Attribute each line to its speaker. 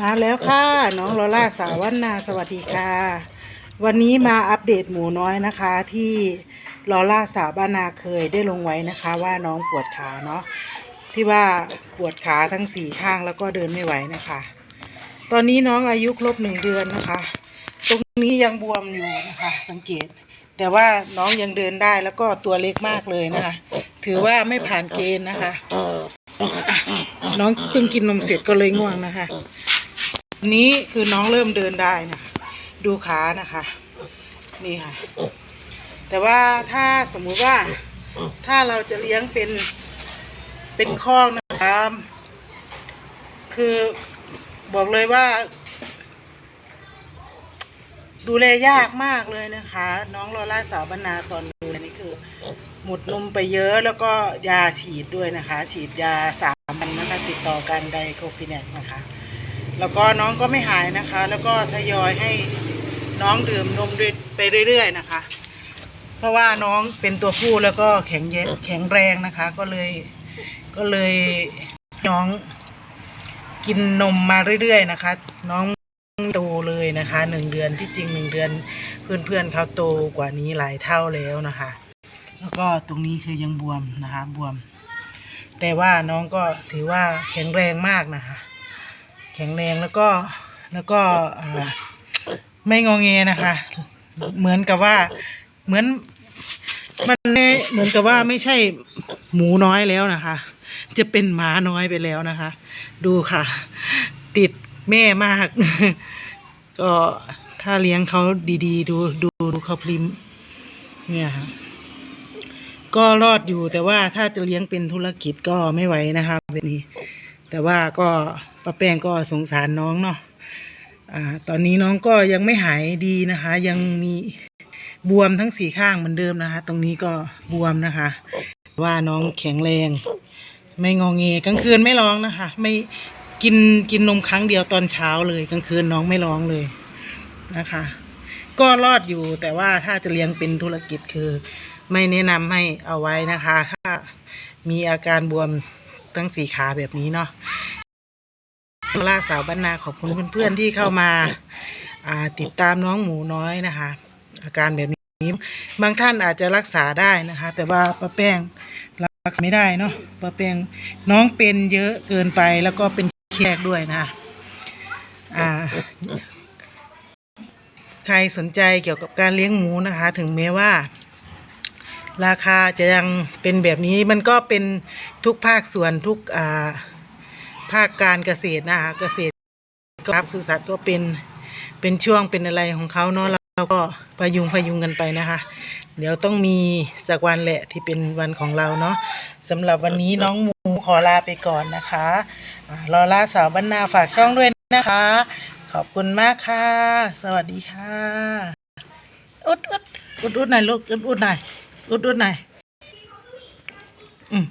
Speaker 1: มาแล้วค่ะ น้องลอล่าสาววันนาสวัสดีค่ะ วันนี้มาอัปเดตหมูน้อยนะคะ ที่ลอล่าสาวบ้านนาเคยได้ลงไว้นะคะ ว่าน้องปวดขาเนาะที่ว่าปวดขาทั้งสี่ข้างแล้วก็เดินไม่ไหวนะคะ ตอนนี้น้องอายุครบหนึ่งเดือนนะคะ ตรงนี้ยังบวมอยู่นะคะ สังเกต แต่ว่าน้องยังเดินได้แล้วก็ตัวเล็กมากเลยนะคะ ถือว่าไม่ผ่านเกณฑ์นะคะ น้องเพิ่งกินนมเสร็จก็เลยง่วงนะคะ นี้คือน้องเริ่มเดินได้นะคะ ดูขานะคะ นี่ค่ะ แต่ว่าถ้าสมมุติว่าถ้าเราจะเลี้ยงเป็นเป็นคอกนะคะคือบอกเลยว่า ดูแลยากมากเลยนะคะ น้องลอล่าสาวบรรณาตอนนี้นนี้คือ หมดนมไปเยอะแล้วก็ยาฉีดด้วยนะคะ ฉีดยาสามวันนะคะ ติดต่อกันไดโคฟินแนนะคะ แล้วก็น้องก็ไม่หายนะคะ แล้วก็ทยอยให้น้องดื่มนมด้วยไปเรื่อยๆนะคะ เพราะว่าน้องเป็นตัวผู้แล้วก็แข็งเยแข็งแรงนะคะ ก็เลยก็เลยน้องกินนมมาเรื่อยๆนะคะ น้องโตเลยนะคะหนึ่งเดือนที่จริงหนึ่งเดือน เพื่อนๆเขาโตกว่านี้หลายเท่าแล้วนะคะ แล้วก็ตรงนี้คือยังบวมนะคะ บวม แต่ว่าน้องก็ถือว่าแข็งแรงมากนะคะ แข็งแรงแล้วก็แล้วก็ไม่งอแงนะคะ เหมือนกับว่าเหมือนมันไม่เหมือนกับว่าไม่ใช่หมูน้อยแล้วนะคะ จะเป็นหมาน้อยไปแล้วนะคะ ดูค่ะ ติดแม่มาก ก็ถ้าเลี้ยงเขาดีๆ ดูดูดูเขาพริมเนี่ยค่ะก็รอดอยู่แต่ว่าถ้าจะเลี้ยงเป็นธุรกิจก็ไม่ไหวนะคะแบบนี้ แต่ว่าก็ป้าแป้งก็สงสารน้องเนาะอ่าตอนนี้น้องก็ยังไม่หายดีนะคะ ยังมีบวมทั้งสี่ข้างเหมือนเดิมนะคะ ตรงนี้ก็บวมนะคะ ว่าน้องแข็งแรง ไม่งองเงกลางคืนไม่ร้องนะคะ ไม่กินกินนมครั้งเดียวตอนเช้าเลยกลางคืนน้องไม่ร้องเลยนะคะ ก็รอดอยู่แต่ว่าถ้าจะเลี้ยงเป็นธุรกิจคือ ไม่แนะนำให้เอาไว้นะคะ ถ้ามีอาการบวม ทั้งสี่ขาแบบนี้เนาะล่าสาวบ้านนาขอบคุณเพื่อนๆที่เข้ามาาติดตามน้องหมูน้อยนะคะ อาการแบบนี้บางท่านอาจจะรักษาได้นะคะ แต่ว่าป้าแป้งรักษาไม่ได้เนาะป้าแป้งน้องเป็นเยอะเกินไปแล้วก็เป็นแคกด้วยนะคะอ่าใครสนใจเกี่ยวกับการเลี้ยงหมูนะคะ ถึงแม้ว่า ราคาจะยังเป็นแบบนี้มันก็เป็นทุกภาคส่วนทุกอ่าภาคการเกษตรนะคะเกษตรก็สุสัตว์ก็เป็นเป็นช่วงเป็นอะไรของเขาเนาะเราก็พยุงพยุงกันไปนะคะ เดี๋ยวต้องมีสักวันแหละที่เป็นวันของเราเนาะสำหรับวันนี้น้องหมูขอลาไปก่อนนะคะรอลาสาวบรรณาฝากช่องด้วยนะคะ ขอบคุณมากค่ะ สวัสดีค่ะ อุดอุดอุดอุดหน่อยลูกอุดอุดหน่อย อุดอุดหน่อยอืม